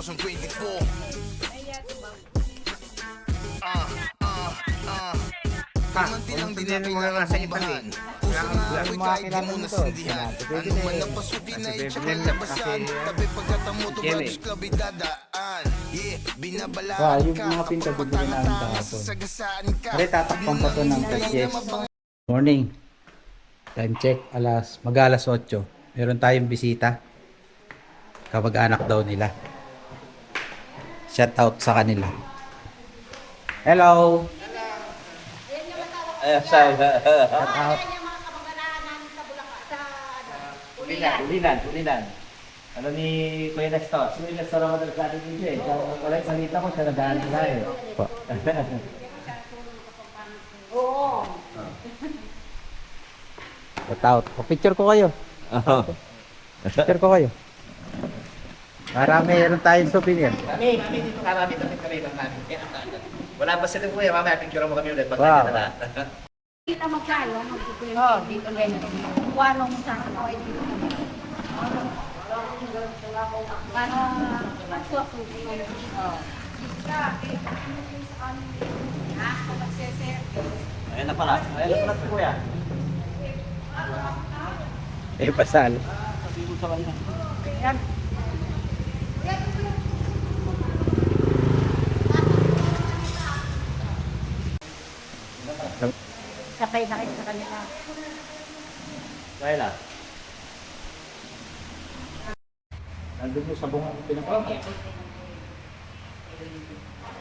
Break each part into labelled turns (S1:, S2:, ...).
S1: 2024 Ah, ah, ah Kumanti lang din
S2: Kailangan
S1: nga ako'y kahit di
S3: kilala
S1: mo nasindihan Ano man ang pasukin na
S2: Bebe
S1: itsaka
S2: Len,
S1: labasan
S2: kasi,
S1: Tabi
S2: Yan
S1: Brothers
S2: eh.
S1: Club dadaan Yeah, binabalaan ka Kapag
S3: kahapon.
S1: sasagasaan ka
S3: Pare, tatakpan pa to ng Morning. Time check, alas, mag alas 8. Meron tayong bisita. Kapag-anak daw nila. Shout out sa kanila. Hello. Sorry. Shout out. Ulinan, ulinan, ulinan. Ano ni Kuya Nestor? Si Kuya Nestor ang madalas natin dito eh. Siya, wala yung salita ko, siya nagdaan na eh. Shout out. picture ko kayo. Picture ko kayo. Para meron tayong souvenir.
S4: Kami, kami dito karami kami kami lang namin. Wala pa sila kuya, mamaya picture mo kami ulit pag
S3: Wow.
S4: na.
S5: Kita magkano, magkukwento oh, dito ngayon. Kung ano mo sa ano ay dito. Para magsuasuko ng oh.
S4: Ayun na pala. Ayun na pala si kuya.
S3: Eh, pasal.
S5: Yan. Sakay na kayo sa kanila.
S4: Kaya
S3: Nandun mo sa bunga ko pinapakita.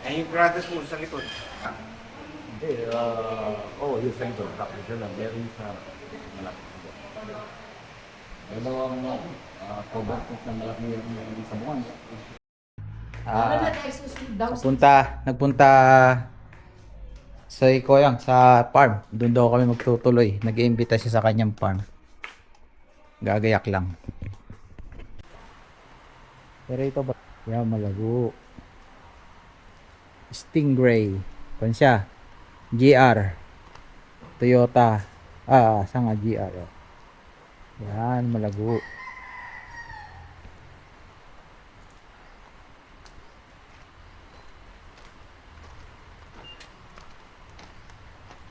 S2: Ay, yung brothers mo sa likod.
S6: Hindi, uh, oh, yung center, tapos yun lang, meron sa malaki. Dalawang uh, cover post na malaki yung yung sa buwan.
S3: Ah, nagpunta, nagpunta sa Ikoyang, sa farm. Doon daw kami magtutuloy. Nag-iimbita siya sa kanyang farm. Gagayak lang. Pero ito ba? Yan, malago. Stingray. Kung siya? GR. Toyota. Ah, sa nga GR. oh. Yan, malago.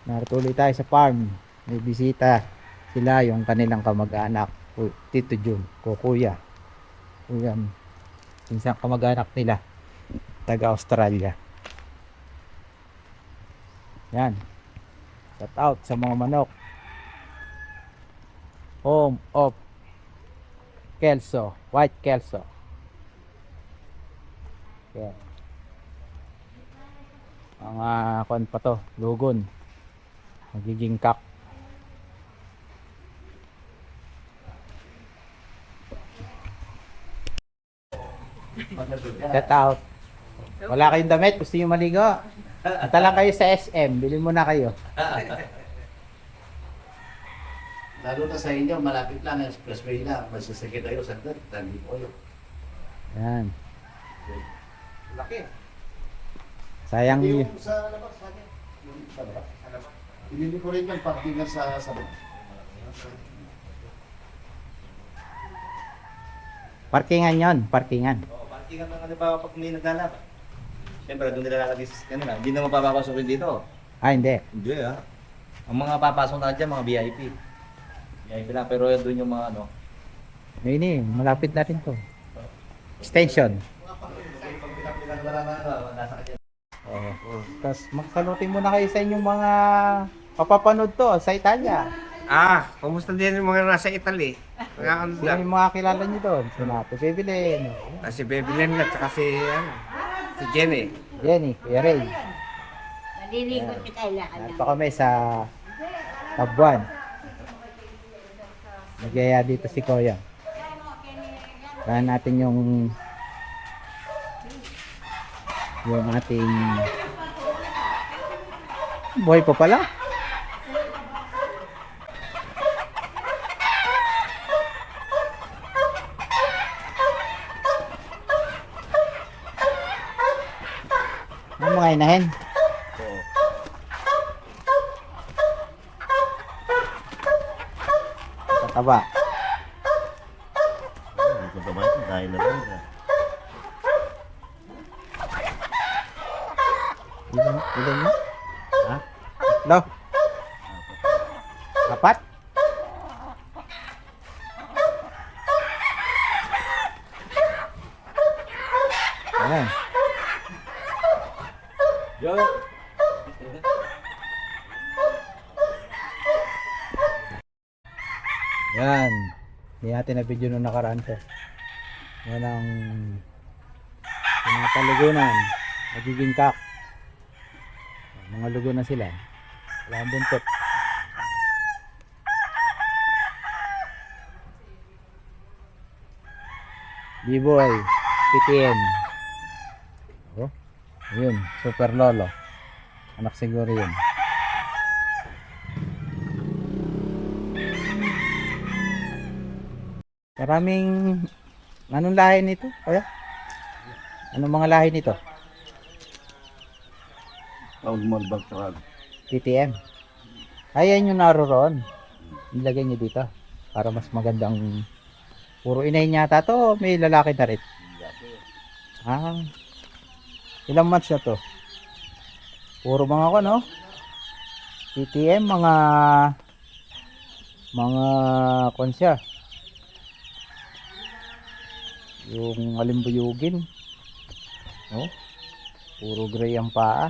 S3: Nartuloy tayo sa farm. May bisita. Sila yung kanilang kamag-anak. Tito Jun, Kukuya. Yan. Pinsang kamag-anak nila. Taga Australia. Yan. Shout out sa mga manok. Home of Kelso. White Kelso. Yan. Mga kuan pa to, lugon. Magiging kak. Shout out. Wala kayong damit, gusto niyo maligo? Punta lang kayo sa SM, bilhin mo na kayo.
S4: Lalo na sa inyo, malapit lang ang expressway na. Masasakit kayo sa dati, tandi po yun.
S3: Yan.
S4: Laki.
S3: Sayang
S4: yung sa labas, sa labas. Hindi ko rin yung parkingan sa sa
S3: Parkingan yon, parkingan.
S4: Oo, parkingan ng ano ba pag may naglalaba. Siyempre, doon nila lalagay sa kanila. Hindi naman papapasukin dito.
S3: Ah, hindi.
S4: Hindi ah. Ang mga papasok na dyan, mga VIP. VIP lang, pero doon yung mga ano.
S3: Ayun eh, malapit na rin to. Extension.
S4: Na.
S3: Oh. Tapos magsalutin muna kayo sa inyong mga papapanood to sa Italia.
S2: Ah, kumusta din yung mga nasa Italy? Mga ano
S3: Sino
S2: lang.
S3: yung mga kilala niyo doon? Si Nato Bebelen,
S2: Ah, si Baby Len at saka si, ano, si Jenny.
S3: Jenny, Kuya Ray.
S5: Naliligot kita ilaan
S3: Narito kami sa Tabuan. Nagyaya dito si Kuya. Saan natin yung yung ating buhay pa pala. pakainahin. Oo. Tataba. Ay,
S4: kung taba ito, dahil na lang.
S3: Ilan, ilan na? Natin na video nung nakaraan to. Yan ang pinatalugunan. Magiging kak. Mga lugo na sila. Wala ang buntot. B-boy. PTN. Oh. Yun. Super lolo. Anak siguro yun. Maraming anong lahi nito? Kaya? Anong mga lahi nito?
S6: Tawag mo bag sa
S3: TTM. Ayan yung naroon. Nilagay niyo dito para mas magandang puro inay niya to. May lalaki na rin. Ah. Ilang months na to? Puro mga ko no? TTM mga mga konsya. Yung alimbuyugin. No? Puro gray ang paa.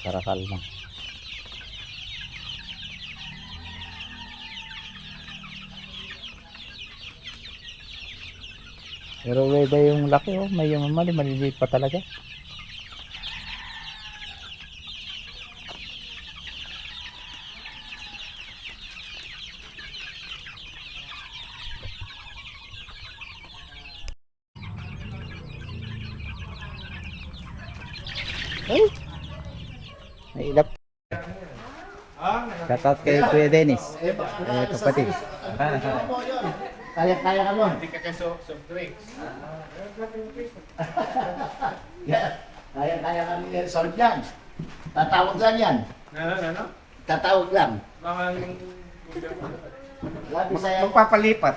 S3: Karakal lang. Pero weda yung laki oh, may yung mali maliliit pa talaga. Ay! May ilap. Shout out kay Kuya Dennis. Eh, kapatid.
S4: Kaya, kaya ka nun.
S2: Hindi ka kaso soft drinks.
S4: Kaya, kaya ka ni Solid yan. Tatawag lang yan.
S2: Ano, ano?
S4: Tatawag lang.
S2: Mga
S4: Labi sa'yo.
S2: magpapalipat.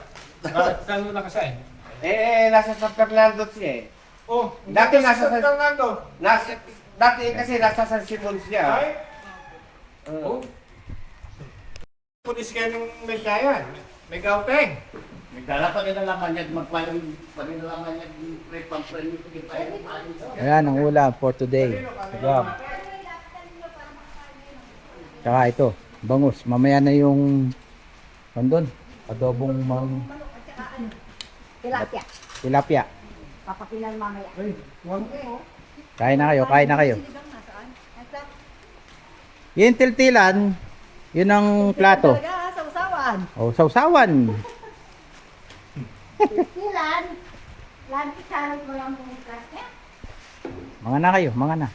S6: Saan mo nakasign?
S2: Eh, nasa San Fernando siya eh.
S6: Oh,
S2: Dati nasa San
S6: Fernando.
S2: Nasa, dati kasi nasa San Simon siya.
S6: Ay,
S2: Oo.
S6: pulis kayo ng may kayan. May gauteng.
S4: Nagdala pa rin naman yan. Magpalang pa rin naman yan. Pre, pang-friend nito. Di pa yan.
S3: Ayan ang ulam for today. Sagam. Tsaka ito, bangus. Mamaya na yung nandun. Adobong mang
S5: Tilapia.
S3: tilapia.
S5: Papakilan mamaya.
S3: Kain na kayo, kain na kayo. Yung tiltilan, yun ang plato.
S5: Talaga, sa usawan.
S3: O, sausawan.
S5: Silan. Lagi sarap mo lang bumukas niya.
S3: Mga na kayo, mga na.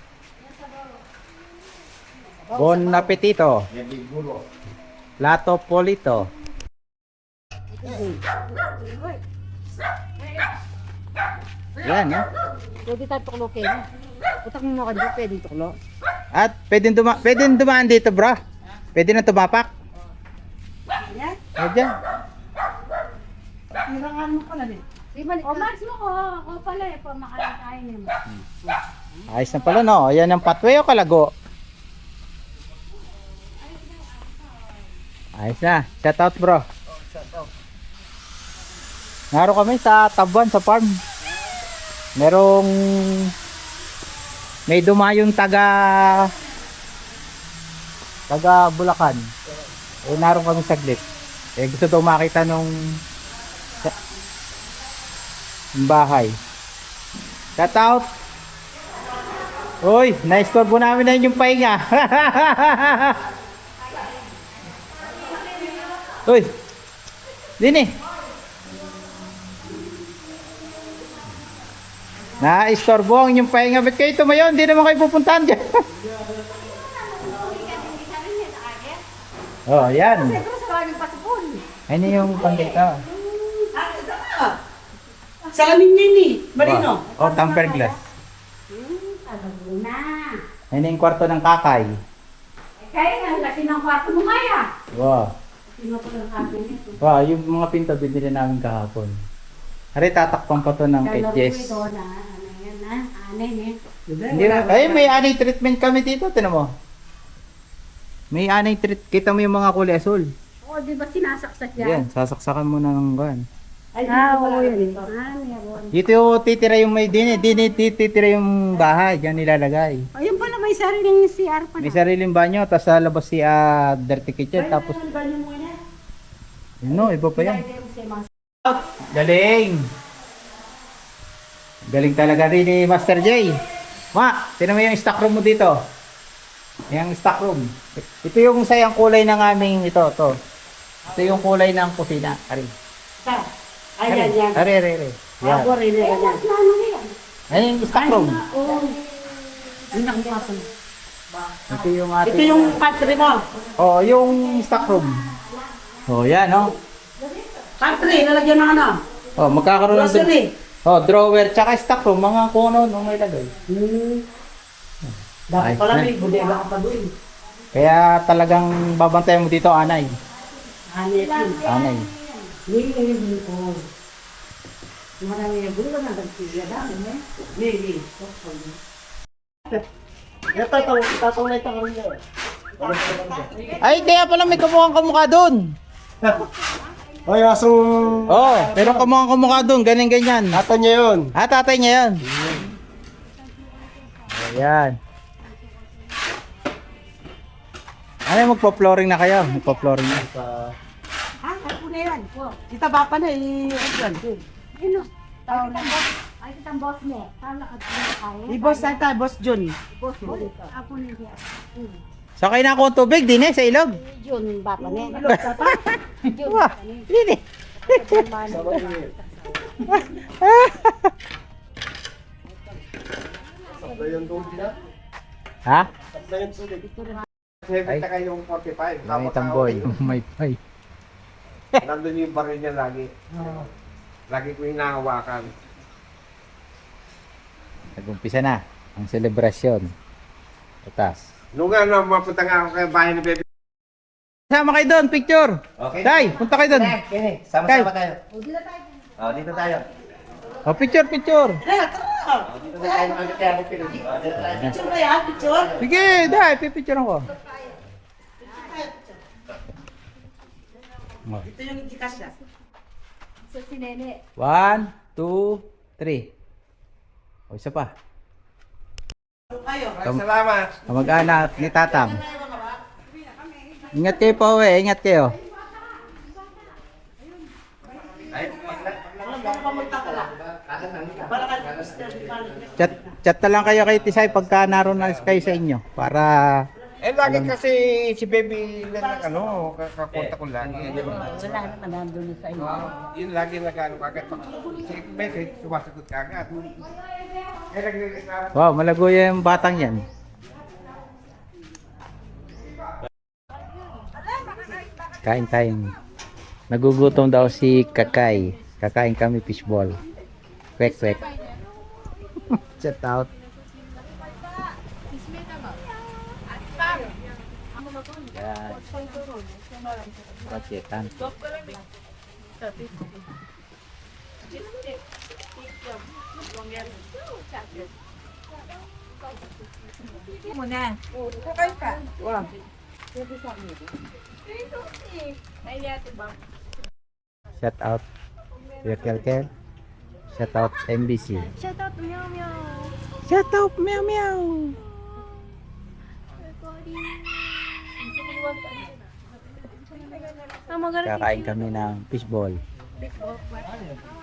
S3: Bon appetito. Plato polito. Yan, no?
S5: Pwede tayo tuklokin. Utak mo mga dito, pwede tuklo.
S3: At pwedeng, duma pwedeng dumaan dito, bro. Pwede na tumapak.
S5: Yan.
S3: Dyan.
S5: Hirangan mo pala din. O, Max mo ko. Ako pala eh, pa makakain niya.
S3: Ayos na pala, no? Yan ang patway o kalago? Ayos na. Shout out, bro. Naro kami sa Tabuan, sa farm. Merong may dumayong taga taga Bulacan. Eh, naroon kami saglit. Eh, gusto daw makita nung yung bahay. Shout out! Uy, na-store namin na yung pahinga. Uy, din eh. Na-istorbo ang inyong pahinga. Ba't kayo tumayo? Hindi naman kayo pupuntahan dyan. oh, yan.
S5: Siguro sa maraming pasapon.
S3: Yung pandita.
S7: Sa amin yan eh. Marino.
S3: Oh, tamper glass.
S5: Ayun na.
S3: Ayun na yung kwarto ng kakay.
S5: Eh, kaya nga, laki ng kwarto mo kaya.
S3: Wow. Wow, yung mga pinto binili namin kahapon. Ari, tatakpan pa to ng
S5: Kaya
S3: edges.
S5: doon na, ano yan eh.
S3: Hindi na, ay, may anay treatment kami dito, tinan mo. May anay treat, kita mo yung mga kulay asul.
S5: O, di ba sinasaksak yan?
S3: Yan, sasaksakan mo na ng gan.
S5: Ah, oo, yun. Ah, meron.
S3: Dito yung titira yung may dini, dini titira yung bahay, diyan nilalagay.
S5: Ayun pala, may sariling CR pa
S3: May
S5: na.
S3: sariling banyo, tapos sa labas si ah, dirty kitchen, tapos,
S5: Ano ba yung muna?
S3: yun no, iba pa yan.
S5: Mas-
S3: Galing! Galing talaga rin ni Master J. Ma, tinan mo yung stock room mo dito. Yung stock room. Ito yung sayang kulay ng aming ito, to. Ito yung kulay ng kusina. Ari.
S5: Ay, yan, yan.
S3: Ari, ari, ari. Yan.
S5: Ako rin yan. Ano yan?
S3: Ayan yung stock room.
S5: Oo. Hindi na kumapal.
S3: Ito yung ating...
S5: Ito yung pantry mo.
S3: Oh, yung stock room. Oh, yan, oh.
S5: Pantry, lalagyan ng ano?
S3: Oh, magkakaroon ng...
S5: Grocery.
S3: Oh, drawer, tsaka stock room. Mga kuno, nung may lagay.
S5: Hmm. Dapat pala may bodega ka pa doon.
S3: Kaya talagang babantayan mo dito, anay.
S5: Yun.
S3: Anay.
S5: Nililibin ko. Marami na gulo na nagsiya dami eh. Nili.
S6: Ito, ito, tatunay ka rin niya.
S3: Ay, kaya pala may kamukhang kamukha doon.
S6: Ay, asong
S3: Oh, pero kamukhang kamukha doon, ganyan ganyan.
S6: ata niya yun.
S3: Ah, tatay niya yan. Ayan. Ano, magpa-flooring na kayo? Magpa-flooring na.
S5: Na yan. Kita ba pa na eh. Ano? Tao na. Ay, kitang boss niya. Tala ka din
S7: Ni boss ata, boss Jun.
S5: Boss mo. Ako na siya.
S3: Sa kayo na ako ng tubig din eh, sa ilog.
S5: Jun, bapa niya. Jun,
S3: Wah,
S5: bapa niya.
S3: hindi eh.
S6: Sabayan doon sila.
S3: Ha?
S6: Sabayan tubig.
S2: Heavy na kayo yung 45.
S3: May tamboy. May pay.
S2: Nandun yung baril niya lagi. Lagi ko yung nahawakan.
S3: Nag-umpisa na ang selebrasyon. Utas.
S2: Nung ano, mapunta nga ako kay bahay ni Bebe.
S3: Sama kayo doon, picture.
S4: Okay.
S3: Tay, punta kayo doon.
S4: Kini, sama-sama tayo. Oh, dito tayo.
S3: Oh, picture, picture.
S4: Oh, dito tayo kaya. Oh.
S7: Picture ba yan? Picture?
S3: Sige, dahil, pipicture ako. Oh.
S7: Ito yung Gcash na.
S5: So, si Nene.
S3: One, two, three. O, isa pa.
S7: Kayo.
S2: Ay, salamat.
S3: Kamag-anak ni Tatang. Ingat kayo po, eh. Ingat kayo. Chat, chat na lang kayo kay Tisay pagka naroon na kayo sa inyo. Para,
S2: Eh, lagi kasi si Baby lang ng ano, kakakonta ko lagi.
S5: Wala naman nandun sa inyo.
S2: Oo, yun lagi nag-ano agad. Pag si message, sumasagot ka agad. Eh, nagre-reklamo.
S3: wow, malago yung batang yan. Kain tayo. Nagugutom daw si Kakay. Kakain kami fishball. Kwek kwek. Chat out. Yan. Racetan.
S7: Muna.
S3: Shout out. Kuya Kelkel. Shout out MBC.
S5: Shout out, meow meow.
S3: Shout out meow meow. Kakain kami ng fishball.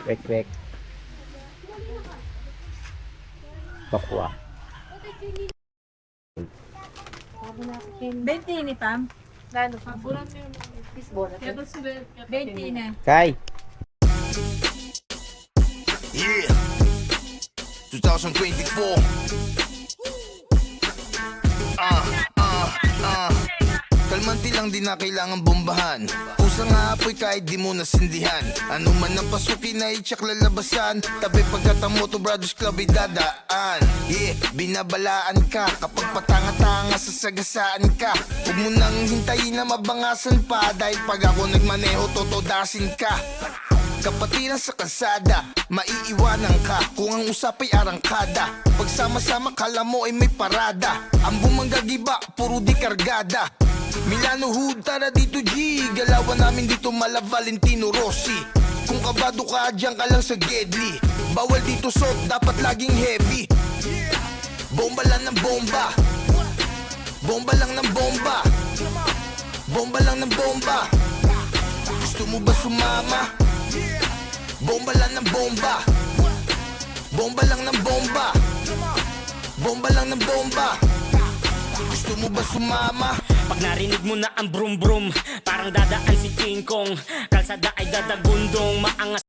S3: Kwek kwek. Bakwa.
S7: 20 ni Pam. Lalo pa. 20 na.
S3: Kai.
S1: Yeah. 2024. Ah, ah, ah. Kalma Diamante lang di na kailangan bombahan. Pusa nga apoy kahit di mo nasindihan. Ano man ang pasukin na itsak lalabasan Tabi pagkatamo to Brothers Club ay dadaan. Yeah, binabalaan ka Kapag patanga-tanga sasagasaan ka. Huwag mo nang hintayin na mabangasan pa Dahil pag ako nagmaneho totodasin ka. Kapatiran sa kalsada, maiiwanan ka. Kung ang usapay arangkada Pagsama-sama kala mo ay may parada. Ang bumanggagiba, puro di kargada Milano Hood, tara dito G. Galawan namin dito mala Valentino Rossi. Kung kabado ka, dyan ka lang sa Gedli. Bawal dito soft, dapat laging heavy. Bomba lang ng bomba. Bomba lang ng bomba. Bomba lang ng bomba. Gusto mo ba sumama? Bomba lang ng bomba. Bomba lang ng bomba. Bomba lang ng bomba. Gusto mo ba sumama?
S8: Pag narinig mo na ang brum brum Parang dadaan si King Kong. Kalsada ay dadagundong Maangas